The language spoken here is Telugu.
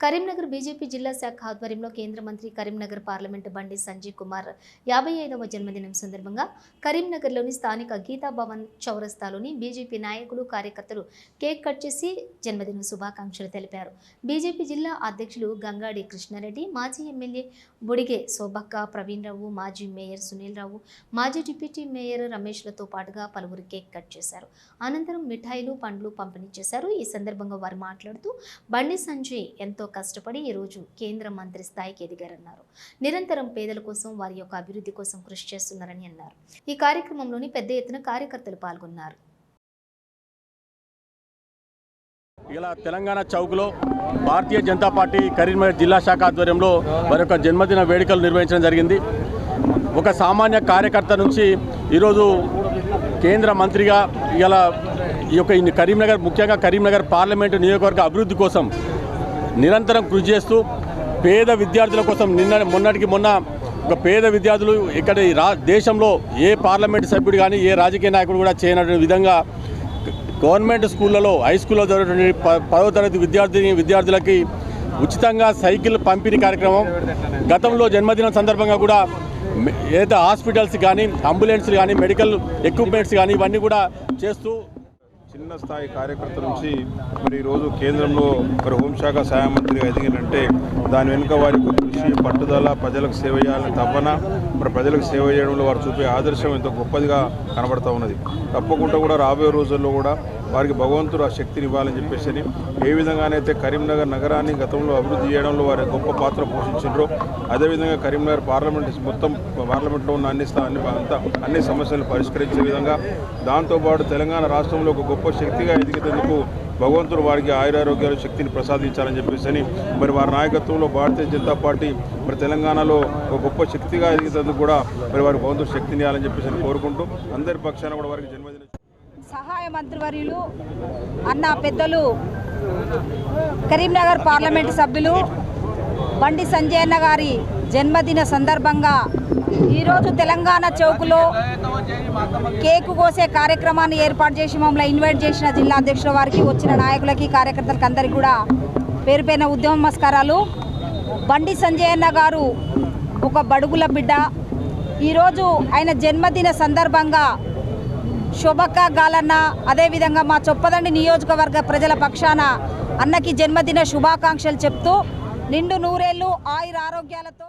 కరీంనగర్ బీజేపీ జిల్లా శాఖ ఆధ్వర్యంలో కేంద్ర మంత్రి కరీంనగర్ పార్లమెంటు బండి సంజయ్ కుమార్ యాభై ఐదవ జన్మదినం సందర్భంగా కరీంనగర్లోని స్థానిక గీతా భవన్ చౌరస్తాలోని బీజేపీ నాయకులు కార్యకర్తలు కేక్ కట్ చేసి జన్మదిన శుభాకాంక్షలు తెలిపారు. బీజేపీ జిల్లా అధ్యక్షులు గంగాడి కృష్ణారెడ్డి మాజీ ఎమ్మెల్యే బుడిగే శోభక్క ప్రవీణ్ రావు మాజీ మేయర్ సునీల్ రావు మాజీ డిప్యూటీ మేయర్ రమేష్లతో పాటుగా పలువురు కేక్ కట్ చేశారు. అనంతరం మిఠాయిలు పండ్లు పంపిణీ చేశారు. ఈ సందర్భంగా వారు మాట్లాడుతూ బండి సంజయ్ ఎంతో కష్టపడి ఈరోజు కేంద్ర మంత్రి స్థాయికి ఎదిగారన్నారు. నిరంతరం పేదల కోసం వారి యొక్క అభివృద్ధి కోసం కృషి చేస్తున్నారని అన్నారు. ఈ కార్యక్రమంలోని పెద్ద ఎత్తున కార్యకర్తలు పాల్గొన్నారు. ఇలా తెలంగాణ చౌక్లో భారతీయ జనతా పార్టీ కరీంనగర్ జిల్లా శాఖ ఆధ్వర్యంలో వారి యొక్క జన్మదిన వేడుకలు నిర్వహించడం జరిగింది. ఒక సామాన్య కార్యకర్త నుంచి ఈరోజు కేంద్ర మంత్రిగా ఇలా ఈ యొక్క కరీంనగర్ ముఖ్యంగా కరీంనగర్ పార్లమెంటు నియోజకవర్గ అభివృద్ధి కోసం నిరంతరం కృషి చేస్తూ పేద విద్యార్థుల కోసం నిన్న మొన్నటికి మొన్న ఒక పేద విద్యార్థులు ఇక్కడ రా దేశంలో ఏ పార్లమెంట్ సభ్యుడు కానీ ఏ రాజకీయ నాయకుడు కూడా చేయనటువంటి విధంగా గవర్నమెంట్ స్కూళ్ళలో హై స్కూల్లో జరిగినటువంటి పదో పదవ తరగతి విద్యార్థిని విద్యార్థులకి ఉచితంగా సైకిల్ పంపిణీ కార్యక్రమం. గతంలో జన్మదినం సందర్భంగా కూడా ఏదైతే హాస్పిటల్స్ కానీ అంబులెన్స్లు కానీ మెడికల్ ఎక్విప్మెంట్స్ కానీ ఇవన్నీ కూడా చేస్తూ చిన్న స్థాయి కార్యకర్త నుంచి మరి ఈరోజు కేంద్రంలో మరి హోంశాఖ సహాయ మంత్రిగా ఎదిగినంటే దాని వెనుక వారి కృషి పట్టుదల ప్రజలకు సేవ చేయాలని తపన మరి ప్రజలకు సేవ చేయడంలో వారు చూపే ఆదర్శం ఎంతో గొప్పదిగా కనబడతా ఉన్నది. తప్పకుండా కూడా రాబోయే రోజుల్లో కూడా వారికి భగవంతుడు ఆ శక్తిని ఇవ్వాలని చెప్పేసి ఏ విధంగానైతే కరీంనగర్ నగరాన్ని గతంలో అభివృద్ధి చేయడంలో వారి గొప్ప పాత్ర పోషించారో అదేవిధంగా కరీంనగర్ పార్లమెంట్ మొత్తం పార్లమెంట్లో ఉన్న అన్ని స్థా- అన్ని అంతా అన్ని సమస్యలను పరిష్కరించే విధంగా దాంతోపాటు తెలంగాణ రాష్ట్రంలో ఒక గొప్ప శక్తిగా ఎదిగేందుకు భగవంతుడు వారికి ఆయురారోగ్యాలు శక్తిని ప్రసాదించాలని చెప్పేసి మరి వారి నాయకత్వంలో భారతీయ జనతా పార్టీ మరి తెలంగాణలో ఒక గొప్ప శక్తిగా ఎదిగేందుకు కూడా మరి వారి భగవంతుడు శక్తిని ఇవ్వాలని చెప్పేసి అని కోరుకుంటూ అందరి పక్షాన కూడా వారికి జన్మదిన సహాయ మంత్రివర్యులు అన్న పెద్దలు కరీంనగర్ పార్లమెంటు సభ్యులు బండి సంజయన్న గారి జన్మదిన సందర్భంగా ఈరోజు తెలంగాణ చౌక్లో కేకు కోసే కార్యక్రమాన్ని ఏర్పాటు చేసి మమ్మల్ని ఇన్వైట్ చేసిన జిల్లా అధ్యక్షుల వారికి వచ్చిన నాయకులకి కార్యకర్తలకి అందరికీ కూడా పేరుపైన ఉద్యమ నమస్కారాలు. బండి సంజయన్న గారు ఒక బడుగుల బిడ్డ. ఈరోజు ఆయన జన్మదిన సందర్భంగా శోభక్క గాలన్న అదేవిధంగా మా చొప్పదండి నియోజకవర్గ ప్రజల పక్షాన అన్నకి జన్మదిన శుభాకాంక్షలు చెప్తూ నిండు నూరేళ్ళు ఆయుర ఆరోగ్యాలతో